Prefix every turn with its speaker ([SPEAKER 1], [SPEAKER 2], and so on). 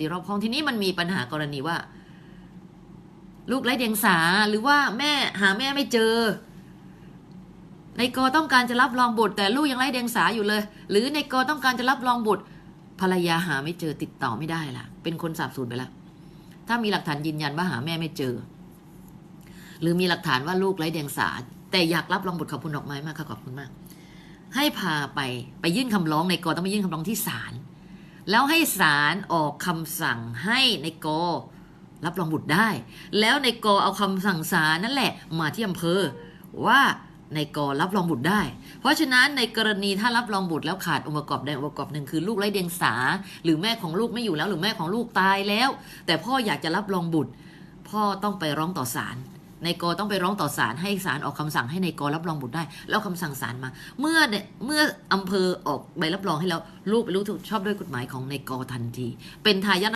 [SPEAKER 1] ดีรอบคองทีนี้มันมีปัญหากรณีว่า ลูกไร้เดียงสาหรือว่าแม่หาแม่ไม่เจอ ในกอต้องการจะรับรองบุตรแต่ลูกยังไร้เดียงสาอยู่เลย หรือในกอต้องการจะรับรองบุตรภรรยาหาไม่เจอติดต่อไม่ได้ล่ะเป็นคนสาบสูญไปแล้วถ้ามีหลักฐานยืนยันว่าหาแม่ไม่เจอ หรือมีหลักฐานว่าลูกไร้เดียงสาแต่อยากรับรองบุตรขอบคุณดอกไม้มากค่ะขอบคุณมาก ให้พาไปไปยื่นคำร้องในกอต้องไปยื่นคำร้องที่ศาล แล้วให้ศาลออกคำสั่งให้ในโก รับรองบุตรได้ แล้วในกเอาคำสั่งศาลนั่นแหละ มาที่อำเภอว่าในกรับรองบุตรได้ เพราะฉะนั้นในกรณีถ้ารับรองบุตรแล้วขาดองค์ประกอบใดองค์ประกอบหนึ่งคือลูกไร้เดียงสา หรือแม่ของลูกไม่อยู่แล้วหรือแม่ของลูกตายแล้ว แต่พ่ออยากจะรับรองบุตร พ่อต้องไปร้องต่อศาล ในกอต้องไปร้องต่อศาลให้ศาลออกคำสั่งให้ในกอรับรองบุตรได้ แล้วคำสั่งศาลมา เมื่อเนี่ยเมื่ออำเภอออกใบรับรองให้แล้วลูกเป็นลูกชอบด้วยกฎหมายของในกอทันที เป็นทายาท